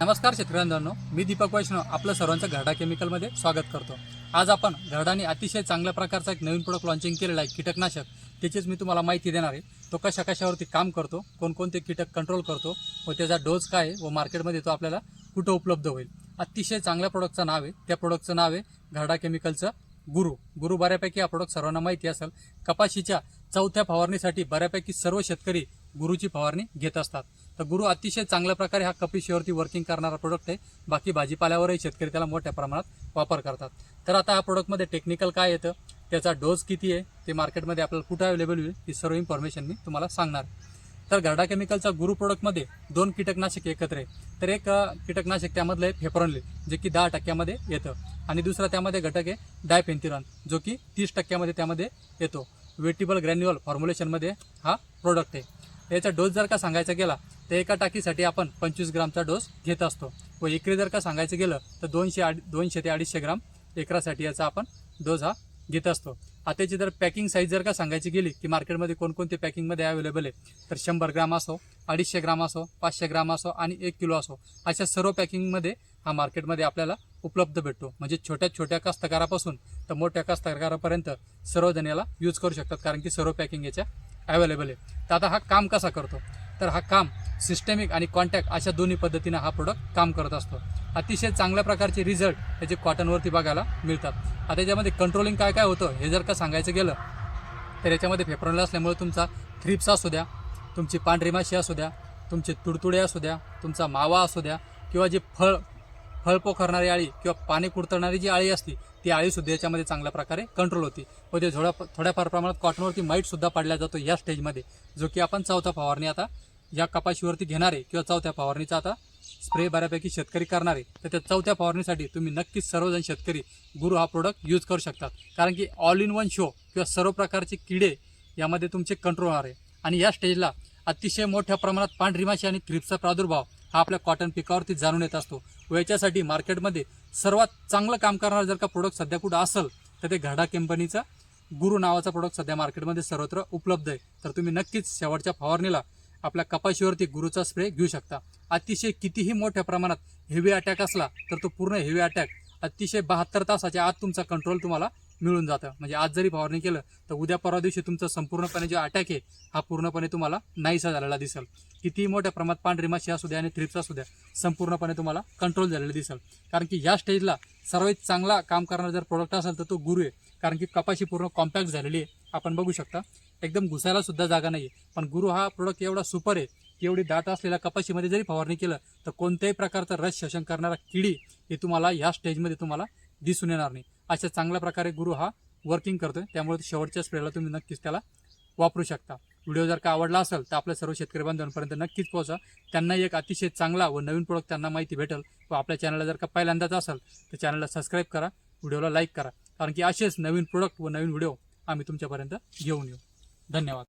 नमस्कार शेतकऱ्यांनो मी दीपक वैष्णव आपलं सर्वांचं घरडा केमिकलमध्ये स्वागत करतो. आज आपण घरडाने अतिशय चांगल्या प्रकारचा एक नवीन प्रोडक्ट लॉन्चिंग केलेला आहे कीटकनाशक. त्याचीच मी तुम्हाला माहिती देणार आहे. तो कशा कशावरती काम करतो कोणकोणते कीटक कंट्रोल करतो व त्याचा डोस काय आहे व मार्केटमध्ये तो आपल्याला कुठं उपलब्ध होईल. अतिशय चांगल्या प्रोडक्टचं नाव आहे. त्या प्रोडक्टचं नाव आहे घरडा केमिकलचं गुरु. गुरु बऱ्यापैकी हा प्रोडक्ट सर्वांना माहिती असेल. कपाशीच्या चौथ्या फवारणीसाठी बऱ्यापैकी सर्व शेतकरी गुरुची फवारणी घेत असतात. तर गुरु अतिशय चांगल्या प्रकारे हा कपिशीवरती वर्किंग करणारा प्रोडक्ट आहे. बाकी भाजीपाल्यावरही शेतकरी त्याला मोठ्या प्रमाणात वापर करतात. तर आता हा प्रोडक्टमध्ये टेक्निकल काय येतं? त्याचा डोस किती आहे? ते मार्केटमध्ये आपल्याला कुठं अवेलेबल होईल? ही सर्व इन्फॉर्मेशन मी तुम्हाला सांगणार. आहे. तर गर्डा केमिकलचा गुरु प्रोडक्टमध्ये दोन कीटकनाशक एकत्र आहे. तर एक कीटकनाशक त्यामधलं आहे फेफरॉनले जे की दहा टक्क्यामध्ये येतं. आणि दुसरा त्यामध्ये घटक आहे डायपेंथिरॉन जो की तीस टक्क्यामध्ये त्यामध्ये येतो. वेटिबल ग्रॅन्युअल फॉर्म्युलेशनमध्ये हा प्रोडक्ट आहे. याचा डोस जर का सांगायचा गेला तर एका टाकीसाठी आपण पंचवीस ग्रामचा डोस घेत असतो. व एकरी जर का सांगायचं गेलं तर दोनशे अडी दोनशे ते अडीचशे ग्राम एकरासाठी याचा आपण डोस हा घेत असतो. आता त्याची जर पॅकिंग साईज जर का सांगायची गेली की मार्केटमध्ये कोणकोणते पॅकिंगमध्ये अवेलेबल आहे तर शंभर ग्राम असो अडीचशे ग्राम असो पाचशे ग्राम असो आणि एक किलो असो अशा सर्व पॅकिंगमध्ये हा मार्केटमध्ये आपल्याला उपलब्ध भेटतो. म्हणजे छोट्या छोट्या कास्तकारापासून तर मोठ्या कास्तकारापर्यंत सर्वजण याला यूज करू शकतात. कारण की सर्व पॅकिंग याच्या अवेलेबल आहे. तर आता हा काम कसा करतो? तर हा काम सिस्टेमिक आणि कॉन्टॅक्ट अशा दोन्ही पद्धतीनं हा प्रोडक्ट काम करत असतो. अतिशय चांगल्या प्रकारचे रिझल्ट याचे कॉटनवरती बघायला मिळतात. आता याच्यामध्ये कंट्रोलिंग काय काय होतं हे जर का सांगायचं गेलं तर याच्यामध्ये फेपरॉनला असल्यामुळे तुमचा थ्रिप्स असू द्या तुमची पांढरी माशी असू द्या तुमचे तुडतुडे असू द्या तुमचा मावा असू द्या किंवा जे फळ फळ पोखरणारी आळी किंवा पाणी कुरतरणारी जी आळी असती ती आळीसुद्धा याच्यामध्ये चांगल्या प्रकारे कंट्रोल होती. व ते थोड्या थोड्याफार प्रमाणात कॉटनवरती माईटसुद्धा पाडला जातो या स्टेजमध्ये जो की आपण चौथा फवारणी आता या कपाशीवरती घेणारे किंवा चौथ्या फवारणीचा आता स्प्रे बऱ्यापैकी शेतकरी करणारे. तर त्या चौथ्या फवारणीसाठी तुम्ही नक्कीच सर्वजण शेतकरी गुरु हा प्रोडक्ट यूज करू शकतात. कारण की ऑल इन वन शो किंवा सर्व प्रकारचे किडे यामध्ये तुमचे कंट्रोल होणार आहे. आणि या स्टेजला अतिशय मोठ्या प्रमाणात पांढरी माशी आणि थ्रिप्सचा प्रादुर्भाव हा आपल्या कॉटन पिकावरती जाणून येत असतो. व याच्यासाठी मार्केटमध्ये सर्वात चांगलं काम करणारं जर का प्रोडक्ट सध्या कुठं असेल तर ते घाडा कंपनीचा गुरु नावाचा प्रोडक्ट सध्या मार्केटमध्ये सर्वत्र उपलब्ध आहे. तर तुम्ही नक्कीच शेवटच्या फवारणीला आपल्या कपाशीवरती गुरुचा स्प्रे घेऊ शकता. अतिशय कितीही मोठ्या प्रमाणात हेवी अटॅक असला तर तो पूर्ण हेवी अटॅक अतिशय बहात्तर तासाच्या आत तुमचा कंट्रोल तुम्हाला मिळून जातं. म्हणजे आज जरी फवारणी केलं तर उद्या परवा दिवशी तुमचा संपूर्णपणे जो अटॅक आहे हा पूर्णपणे तुम्हाला नाहीसा झालेला दिसेल. कितीही मोठ्या प्रमाणात पांढरी माशी असू द्या आणि थ्रिप्स असू द्या संपूर्णपणे तुम्हाला कंट्रोल झालेलं दिसेल. कारण की या स्टेजला सर्वात चांगला काम करणारा जर प्रोडक्ट असेल तर तो गुरु आहे. कारण की कपाशी पूर्ण कॉम्पॅक्ट झालेली आहे. आपण बघू शकता एकदम घुसायला सुद्धा जागा नाही आहे पण गुरु हा प्रोडक्ट एवढा सुपर आहे की एवढी दाट असलेल्या कपाशीमध्ये जरी फवारणी केलं तर कोणत्याही प्रकारचं रस शोषण करणारा किडी हे तुम्हाला या स्टेजमध्ये तुम्हाला दिसून येणार नाही. अशा चांगल्या प्रकारे गुरु हा वर्किंग करतोय. त्यामुळे शेवटच्या स्प्रेला तुम्ही नक्कीच त्याला वापरू शकता. व्हिडिओ जर का आवडला असेल तर आपल्या सर्व शेतकरी बांधवांपर्यंत नक्कीच पोहोचा. त्यांना एक अतिशय चांगला व नवीन प्रोडक्ट त्यांना माहिती भेटेल व आपल्या चॅनलला जर का पहिल्यांदाच असेल तर चॅनलला सबस्क्राईब करा व्हिडिओला लाईक करा. कारण की असेच नवीन प्रोडक्ट व नवीन व्हिडिओ आम्ही तुमच्यापर्यंत घेऊन येऊ. धन्यवाद.